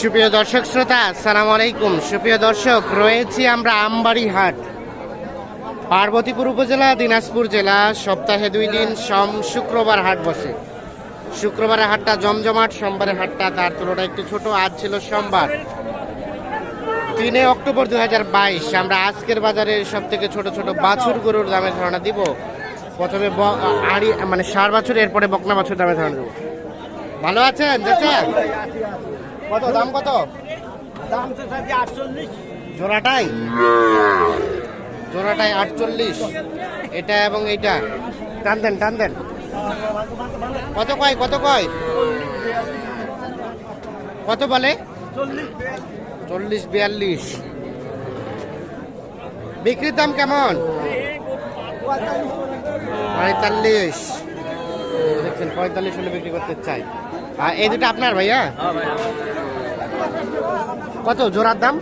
সুপ্রিয় দর্শক শ্রোতা সালাম আলাইকুম। সুপ্রিয় দর্শক, রয়েছি আমরা আমবাড়ি হাট পার্বতীপুর উপজেলা, দিনাজপুর জেলা। সপ্তাহে দুই দিন সোম শুক্রবার হাট বসে। শুক্রবারের হাটটা জমজমাট, সোমবারের হাটটা তার তুলনায় একটু ছোট। আজ ছিল সোমবার। তিনে অক্টোবর দু বাইশ, আমরা আজকের বাজারে সব থেকে ছোট ছোট বাছুর গরুর দামে ধারণা দিব। প্রথমে আড়ি মানে সার বাছুর, এরপরে বকনা বাছুর দামে ধারণা দেবো। ভালো আছেন, চাচা? কত দাম কত? দাম তো চাচ্ছি আটচল্লিশ। জোড়াটাই? জোড়াটাই আটচল্লিশ। এটা এবং এইটা। টান দেন টান দেন। কত কয় কত কয়? কত বলে? চল্লিশ বিয়াল্লিশ। বিক্রির দাম কেমন? পঁয়তাল্লিশ। দেখছেন পঁয়তাল্লিশ হলে বিক্রি করতে চাই। এই দুটো আপনার ভাইয়া? কত জোড়ার দাম?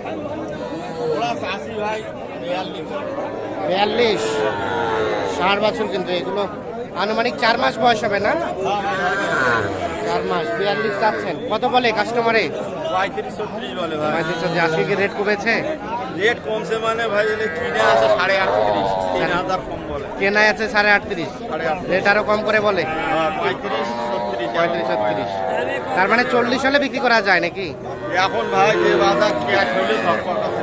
বিয়াল্লিশ। ষাট বছর কিন্তু এগুলো। আনুমানিক চার মাস বয়স হবে না? চার মাস বিয়াল্লিশ চাচ্ছেন। কত বলে কাস্টমারে পঁয়ত্রিশ চল্লিশ। আজকে কি রেট কমেছে? রেট কমছে মানে ভাই কিনে আছে সাড়ে আটত্রিশ তিন হাজার কম বলে। কেনায় আছে সাড়ে আটত্রিশ? রেট আরও কম করে বলে। হ্যাঁ, পঁয়ত্রিশ পঁয়ত্রিশ ছত্রিশ। তার মানে চল্লিশ হলে বিক্রি করা যায় নাকি? এখন ভাই যে বাজার ক্যাশ হলেও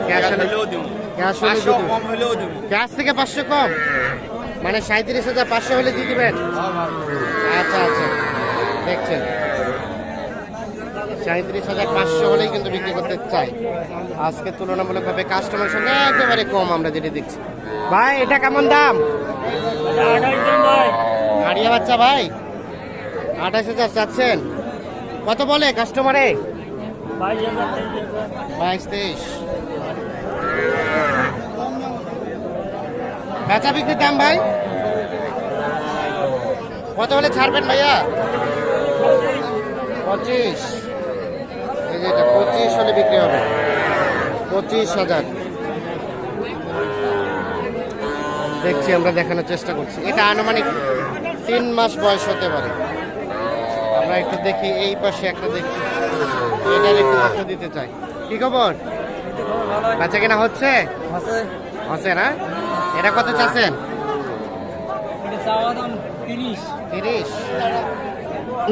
ক্যাশ হলেও দিব। Cash হলে কম হলেও দিব। ক্যাশ থেকে পাঁচশো কম? মানে সাঁত্রিশ হাজার পাঁচশো হলে দিয়ে দিবেন? আচ্ছা আচ্ছা। দেখছেন। সাঁত্রিশ হাজার পাঁচশো হলেই কিন্তু বিক্রি করতে চাই। আজকে তুলনামূলকভাবে কাস্টমার সঙ্গে একেবারে কম আমরা যেটা দেখছি। ভাই, এটা কেমন দাম? আড়িয়া বাচ্চা ভাই, আঠাশ হাজার চাচ্ছেন। কত বলে কাস্টমারে বাইশ তেইশ। বেচা বিক্রির দাম ভাই? কত হলে ছাড়বেন ভাইয়া? পঁচিশ। যে এটা পঁচিশ হলে বিক্রি হবে। পঁচিশ হাজার। দেখছি আমরা দেখানোর চেষ্টা করছি। এটা আনুমানিক তিন মাস বয়স হতে পারে। আমরা একটু দেখি এই পাশে একটা দেখছি এটার একটু তথ্য দিতে চাই। কি খবর? বাচ্চা কেনা হচ্ছে? হচ্ছে। না? এটা কত চাচ্ছেন? তিরিশ?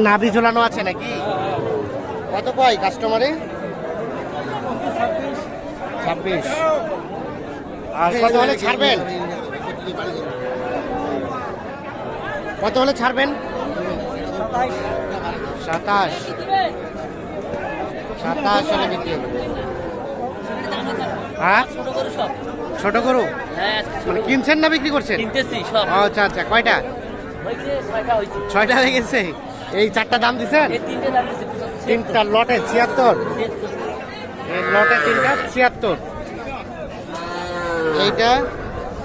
নাভি ঝোলানো আছে নাকি? কত কয় কাস্টমারে ছাব্বিশ। আর কত হলে ছাড়বেন। কত হলে ছাড়বেন? সাতাশ। সাতাশ হলে বিক্রি হ্যাঁ? ছোট গরু? মানে কিনছেন না বিক্রি করছেন? কিনতেছি সব। ও, আচ্ছা আচ্ছা কয়টা? ছয়টা হয়ে গেছে এই চারটা দাম এই তিনটে লটে ছিয়াত্তর। এই লটে তিনটা ছিয়াত্তর। এইটা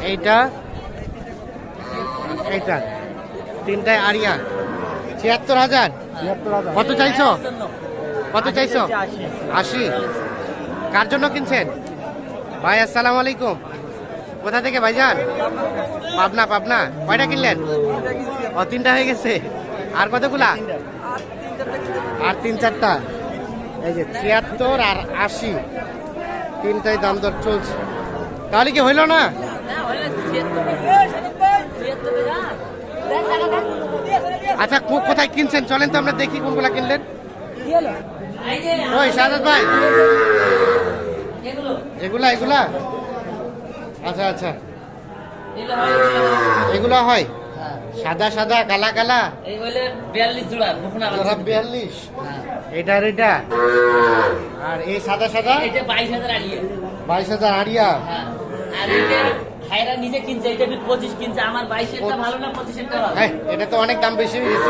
এইটা এইটা। তিনটায় আরিয়া। ছিয়াত্তর হাজার। কত চাইছো? কত চাইছো? আশি। কার জন্য কিনছেন? ভাই আসসালামু আলাইকুম। কোথা থেকে ভাইজান? পাবনা পাবনা। কয়টা কিনলেন? ও তিনটা হয়ে গেছে। আর কতগুলা? আর তিন চারটা। এই যে ছিয়াত্তর আর আশি। তিনটাই দাম দর চলছে। তাহলে কি হইল না? আচ্ছা কোথায় কিনছেন? চলেন তো আমরা দেখি কোনগুলা কিনলেন। ওই, সাজাদ ভাই। এগুলা এগুলা? আচ্ছা আচ্ছা। এগুলা হয়। সাদা সাদা কালা কালা। এই হইলে বিয়াল্লিশ জোড়া বকুনা জোড়া বিয়াল্লিশ? এটা আর এটা? আর এই সাদা সাদা? এটা বাইশ হাজার আড়িয়ে। আড়িয়া? হ্যাঁ। আর এইটা ভাইরা নিজে কিনছে এটা ফির পঁচিশ কিনছে আমার বাইশেরটা ভালো না পঁচিশেরটা ভালো? হ্যাঁ, এটা তো অনেক দাম বেশি হয়ে গেছে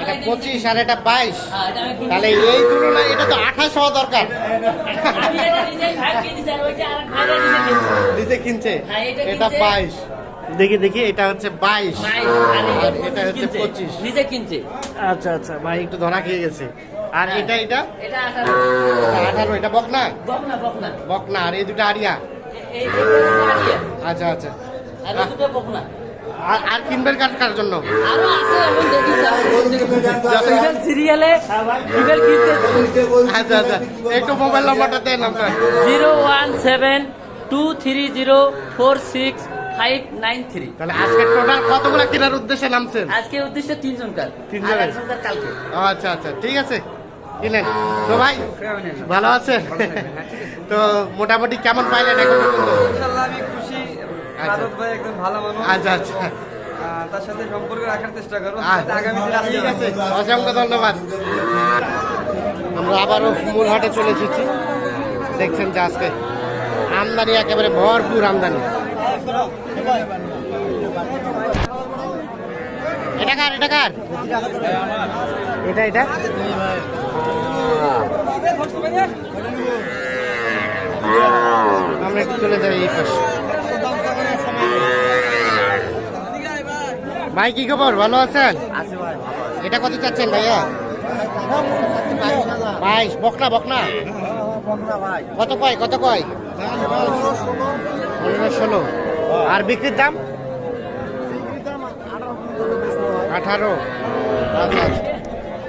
এটা আর এটা বাইশ। হ্যাঁ, এটা আমি কিনছি। তাহলে এই তুলনায় এটা তো আঠাশ হওয়া দরকার। আমি এটা নিজে ভাই কিনেছি, আর ওইটা আর ভাইরা নিজে কিনছে। নিজে কিনছে? হ্যাঁ, এটা এটা কিনছে। বাইশ। দেখি দেখি এটা হচ্ছে বাইশ। এটা হচ্ছে পঁচিশ। নিজে কিনছে। আচ্ছা আচ্ছা ভাই একটু ধরা খেয়ে গেছে। আর এটা এটা? এটা আঠারো। এটা বকনা? বকনা আর এই দুটো আরিয়া আচ্ছা আচ্ছা। আর কিনবেন কার কার জন্য? সিরিয়ালে কিনতে আচ্ছা আচ্ছা। একটু মোবাইল নাম্বারটা দেন আপনার। Zero one seven two three zero four six five nine three তাহলে আজকে টোটাল কতগুলো কেনার উদ্দেশ্যে নামছেন? আজকে উদ্দেশ্য তিনজন কালকে। আচ্ছা আচ্ছা ঠিক আছে। তো ভাই ভালো আছে তো মোটামুটি কেমন পাইলেন এখন আমি খুশি। আচ্ছা। ভাই একদম ভালো মানুষ। আচ্ছা আচ্ছা। তার সাথে সম্পর্ক রাখার চেষ্টা করব আচ্ছা। আগামী দিনে ঠিক আছে। অসংখ্য ধন্যবাদ। আমরা আবারও মূল হাটে চলে এসেছি। দেখছেন যে আজকে আমদানি একেবারে ভরপুর আমদানি। এটা কার এটা কার? এটা এটা? আমরা একটু চলে যাই এই ভাই, কি খবর? ভালো আছেন? এটা কত চাচ্ছেন ভাইয়া? বাইশ, বকনা বকনা? কত কয় কত কয়? পনেরো ষোলো। আর বিক্রির দাম? আঠারো।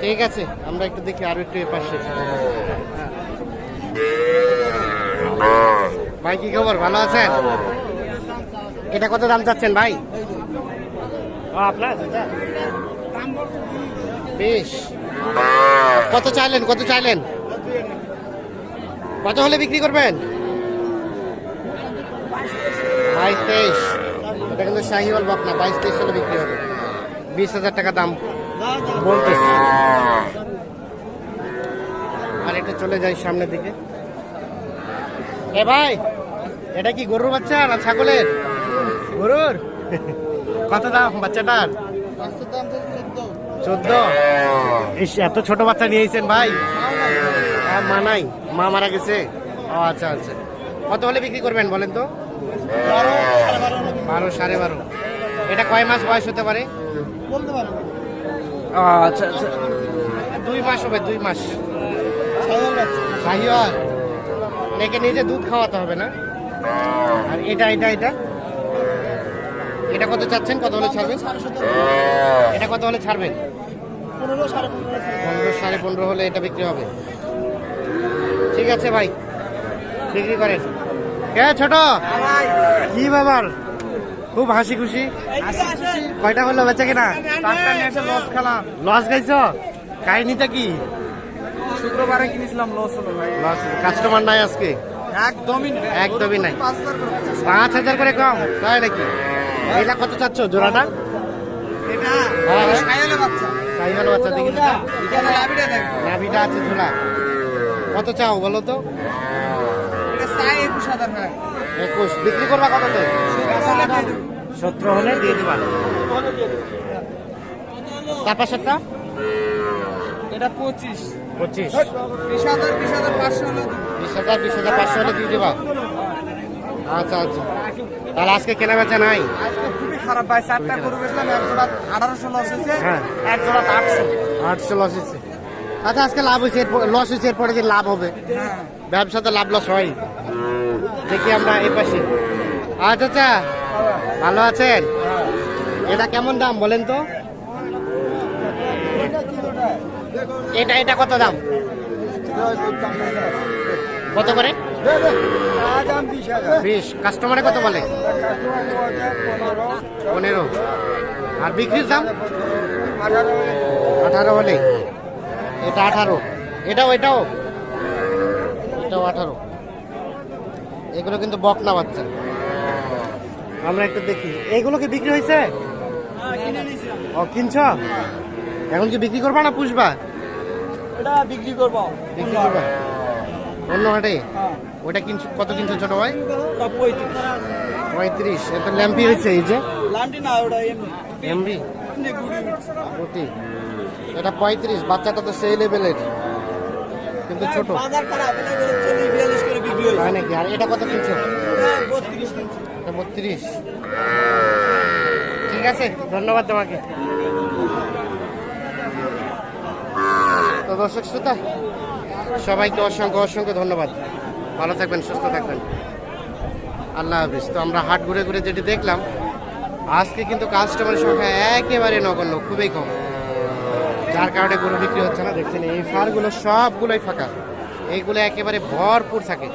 ঠিক আছে, আমরা একটু দেখি আরও একটু এ পাশে। ভাই, কি খবর? ভালো আছেন? এটা কত দাম চাচ্ছেন ভাই? বেশ। কত চাইলেন কত চাইলেন? কত হলে বিক্রি করবেন? বাইশ তেইশ। এটা কিন্তু শাহিওয়াল বকনা বাইশ তেইশ হলে বিক্রি হবে। বিশ হাজার টাকা দাম। বলতেছে। আর এটা চলে যাই সামনের দিকে। এ ভাই, এটা কি গরুর বাচ্চা না ছাগলের? গরুর? কত দাম বাচ্চাটার? চোদ্দ। ইস, এত ছোট বাচ্চা নিয়েছেন ভাই। মা নাই, মা মারা গেছে। ও আচ্ছা আচ্ছা। কত হলে বিক্রি করবেন বলেন তো? বারো সাড়ে বারো। এটা কয় মাস বয়স হতে পারে? আচ্ছা আচ্ছা। দুই মাস হবে দুই মাস। শাহিওয়াল একে নিজে দুধ খাওয়াতে হবে না? আর এটা এটা এটা? এটা কত চাচ্ছেন? কত হলে ছাড়বেন? এটা কত হলে ছাড়বেন? পনেরো সাড়ে পনেরো হলে এটা বিক্রি হবে। ঠিক আছে ভাই। বিক্রি করেন। কে ছোট। কি ব্যাপার? খুব হাসি খুশি কয়টা হলো বেচা কিনা? লস খেলাম। লস গাইছ কাহিনীটা কি? শুক্রবারে কিনেছিলাম লস হলো লস কাস্টমার নাই আজকে? একদমই একদমই নাই। পাঁচ হাজার করে কম? তাই নাকি? এইটা কত চাচ্ছ জোড়াটা? এটা। এটা কত চাও বলো তো? এটা চাই একুশ হাজার টাকা একুশ বিক্রি করবা কততে। সতেরো হলে দিয়ে দিবা। তার পাশেরটা এটা পঁচিশ। পঁচিশ। বিশ হাজার বিশ হাজার পাঁচশো হলো বিশ হাজার বিশ হাজার পাঁচশো হলে দিয়ে দিবা? আচ্ছা আচ্ছা। তাহলে আজকে কেনা বেচা নাই? আজকে খুবই খারাপ ভাই চারটা গরু বেচলাম এক জোড়া আঠারোশো লস হয়েছে হ্যাঁ। এক জোড়া আটশো। আটশো লস হয়েছে। আচ্ছা আজকে লাভ হয়েছে লস হয়েছে এরপরে যে লাভ হবে? হ্যাঁ। ব্যবসাতে লাভ লস হয়। দেখি আমরা এই পাশে। আচ্ছা আচ্ছা ভালো আছেন? এটা কেমন দাম বলেন তো? এটা এটা কত দাম? কত করে? বিশ। কাস্টমারে কত বলে? পনেরো। আর বিক্রির দাম? আঠারো হলে। এটা আঠারো। এটাও এটাও? এটাও আঠারো। এগুলো কিন্তু বকনা বাচ্চা। আমরা একটু দেখি। এগুলো কি বিক্রি হয়েছে? ও কিনছ? এখন কি বিক্রি করবা না পুষবা? এটা বিক্রি করব। বিক্রি করবা? অন্য হাটে? হ্যাঁ। ওটা কিনছো কত কিনছো ছোট ভাই? পঁয়ত্রিশ। এত ল্যাম্পি হয়েছে এই যে। না ওটা এমবি। প্রতি এটা পঁয়ত্রিশ বাচ্চাটা তো সেই লেভেলের কিন্তু ছোট। তাই নাকি? আর এটা কত কিনছো? এটা বত্রিশ কিনছি। এটা বত্রিশ। ঠিক আছে ধন্যবাদ তোমাকে। তো দর্শক শ্রোতা সবাইকে অসংখ্য অসংখ্য ধন্যবাদ। ভালো থাকবেন সুস্থ থাকবেন। আল্লাহ হাফিজ। তো আমরা হাট ঘুরে ঘুরে যেটি দেখলাম আজকে কিন্তু কাস্টমারের সংখ্যা একেবারে নগণ্য খুবই কম। যার কারণে গরু বিক্রি হচ্ছে না দেখছেন এই ফারগুলো সবগুলোই ফাঁকা। এইগুলো একেবারে ভরপুর থাকে।